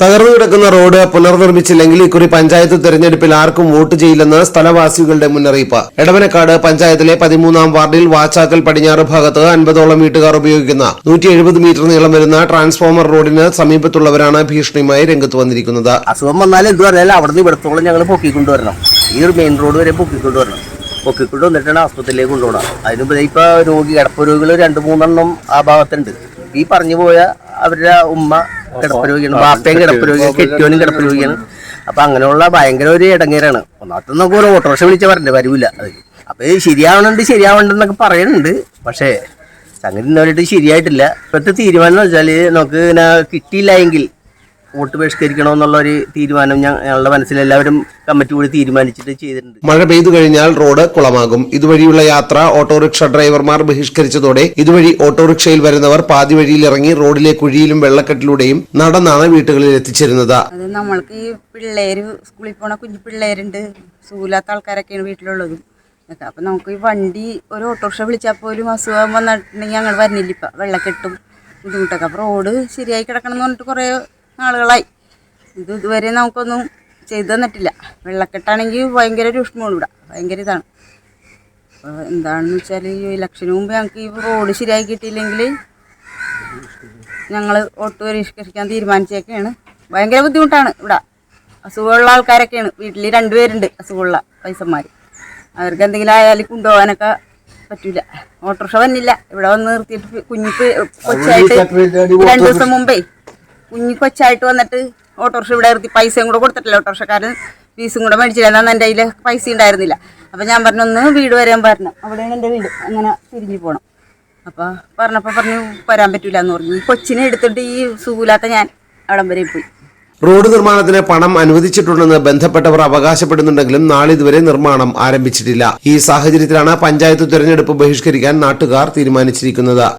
തകർന്നു കിടക്കുന്ന റോഡ് പുനർനിർമ്മിച്ചില്ലെങ്കിൽ ഇക്കുറി പഞ്ചായത്ത് തെരഞ്ഞെടുപ്പിൽ ആർക്കും വോട്ട് ചെയ്യില്ലെന്ന് സ്ഥലവാസികളുടെ മുന്നറിയിപ്പ്. എടവനക്കാട് പഞ്ചായത്തിലെ പതിമൂന്നാം വാർഡിൽ വാച്ചാക്കൽ പടിഞ്ഞാറ് ഭാഗത്ത് അൻപതോളം വീട്ടുകാർ ഉപയോഗിക്കുന്ന നൂറ്റി എഴുപത് മീറ്റർ നീളം വരുന്ന ട്രാൻസ്ഫോമർ റോഡിന് സമീപത്തുള്ളവരാണ് ഭീഷണിയുമായി രംഗത്ത് വന്നിരിക്കുന്നത്. അസുഖം വന്നാൽ എന്ത് പറഞ്ഞാലും അവിടെ നിന്ന് ഇവിടത്തോളം ഞങ്ങൾ പൊക്കിക്കൊണ്ടുവരണം. ഈ ഒരു മെയിൻ റോഡ് വരെ പൊക്കിക്കൊണ്ടുവരണം. പൊക്കിക്കൊണ്ട് വന്നിട്ടാണ് ആസ്പത്രിയിലേക്ക് കൊണ്ടുപോകണം അതിന് മുമ്പ് ഇപ്പോൾ രോഗി കിടപ്പ് രോഗികൾ രണ്ട് മൂന്നെണ്ണം ആ ഭാഗത്തുണ്ട്. ഈ പറഞ്ഞു പോയ അവരുടെ ഉമ്മ കിടപ്പ് രോഗിയാണ് ബാപ്പയും കിടപ്പ് രോഗിയാണ് കെട്ടിയോനും കിടപ്പ് രോഗിയാണ് അപ്പം അങ്ങനെയുള്ള ഭയങ്കര ഒരു ഇടങ്ങേറാണ് ഒന്നാമത്തെ നമുക്ക് ഒരു ഓട്ടോറിക്ഷ വിളിച്ച പറഞ്ഞില്ല വരൂല അത് അപ്പോൾ ഇത് ശരിയാവണുണ്ട് ശരിയാവണ്ടെന്നൊക്കെ പറയുന്നുണ്ട് പക്ഷേ സംഗതി ഇന്നവരായിട്ട് ശരിയായിട്ടില്ല ഇപ്പോഴത്തെ തീരുമാനം എന്ന് വെച്ചാൽ നമുക്ക് ഇങ്ങനെ കിട്ടിയില്ല എങ്കിൽ വോട്ട് ബഹിഷ്കരിക്കണമെന്നുള്ള ഒരു തീരുമാനം ഞങ്ങളുടെ മനസ്സിൽ എല്ലാവരും കമ്മിറ്റി കൂടി തീരുമാനിച്ചിട്ട് ചെയ്തിട്ടുണ്ട്. മഴ പെയ്തു കഴിഞ്ഞാൽ റോഡ് കുളമാകും. ഇതുവഴിയുള്ള യാത്ര ഓട്ടോറിക്ഷ ഡ്രൈവർമാർ ബഹിഷ്കരിച്ചതോടെ ഇതുവഴി ഓട്ടോറിക്ഷയിൽ വരുന്നവർ പാതി വഴിയിൽ ഇറങ്ങി റോഡിലെ കുഴിയിലും വെള്ളക്കെട്ടിലൂടെയും നടന്നാണ് വീട്ടുകളിൽ എത്തിച്ചിരുന്നത്. അത് നമ്മൾക്ക് ഈ പിള്ളേര് സ്കൂളിൽ പോണ കുഞ്ഞു പിള്ളേരുണ്ട്. സൂലാത്ത ആൾക്കാരൊക്കെയാണ് വീട്ടിലുള്ളത്. അപ്പൊ അപ്പം നമുക്ക് ഈ വണ്ടി ഒരു ഓട്ടോറിക്ഷ വിളിച്ചാൽ പോലും അസുഖം വന്നിട്ടുണ്ടെങ്കിൽ ഞങ്ങൾ വരുന്നില്ല ഇപ്പം. വെള്ളക്കെട്ടും ബുദ്ധിമുട്ടൊക്കെ. അപ്പോൾ റോഡ് ശരിയായി കിടക്കണം എന്ന് പറഞ്ഞിട്ട് കുറേ നാളുകളായി ഇത് ഇതുവരെ നമുക്കൊന്നും ചെയ്തു തന്നിട്ടില്ല. വെള്ളക്കെട്ടാണെങ്കിൽ ഭയങ്കര രൂക്ഷമാണ് ഇവിടെ. ഭയങ്കര ഇതാണ്. അപ്പോൾ എന്താണെന്ന് വെച്ചാൽ ഈ ഇലക്ഷന് മുമ്പ് ഞങ്ങൾക്ക് ഈ റോഡ് ശരിയായി കിട്ടിയില്ലെങ്കിൽ ഞങ്ങൾ ഓട്ട് പരിഷ്കരിക്കാൻ തീരുമാനിച്ചേക്കാണ്. ഭയങ്കര ബുദ്ധിമുട്ടാണ് ഇവിടെ. അസുഖമുള്ള ആൾക്കാരൊക്കെയാണ്. വീട്ടിൽ രണ്ടുപേരുണ്ട് അസുഖമുള്ള പൈസന്മാർ അവർക്ക് എന്തെങ്കിലും ആയാലും കൊണ്ടുപോകാനൊക്കെ പറ്റൂല. ഓട്ടോറിക്ഷ വന്നില്ല. ഇവിടെ വന്ന് നിർത്തിയിട്ട് കുഞ്ഞിപ്പ് കൊച്ചായിട്ട് രണ്ടു ദിവസം മുമ്പേ കുഞ്ഞി കൊച്ചായിട്ട് വന്നിട്ട് ഓട്ടോറിക്ഷ ഇവിടെ നിർത്തി പൈസയും കൂടെ കൊടുത്തിട്ടില്ല. ഓട്ടോറിക്ഷക്കാരൻ ഫീസും കൂടെ മേടിച്ചില്ല. എന്നാൽ എന്റെ കയ്യിൽ പൈസ ഉണ്ടായിരുന്നില്ല. അപ്പം ഞാൻ പറഞ്ഞു ഒന്ന് വീട് വരാൻ പറഞ്ഞു. അവിടെയാണ് എന്റെ വീട്. അങ്ങനെ തിരിഞ്ഞു പോകണം അപ്പോൾ പറഞ്ഞപ്പോൾ പറഞ്ഞു വരാൻ പറ്റില്ല എന്ന് പറഞ്ഞു. ഈ കൊച്ചിനെ എടുത്തിട്ട് ഈ സുഖമില്ലാത്ത ഞാൻ അവിടം വരെ പോയി. റോഡ് നിർമ്മാണത്തിന് പണം അനുവദിച്ചിട്ടുണ്ടെന്ന് ബന്ധപ്പെട്ടവർ അവകാശപ്പെടുന്നുണ്ടെങ്കിലും നാളിതുവരെ നിർമ്മാണം ആരംഭിച്ചിട്ടില്ല. ഈ സാഹചര്യത്തിലാണ് പഞ്ചായത്ത് തെരഞ്ഞെടുപ്പ് ബഹിഷ്കരിക്കാൻ നാട്ടുകാർ തീരുമാനിച്ചിരിക്കുന്നത്.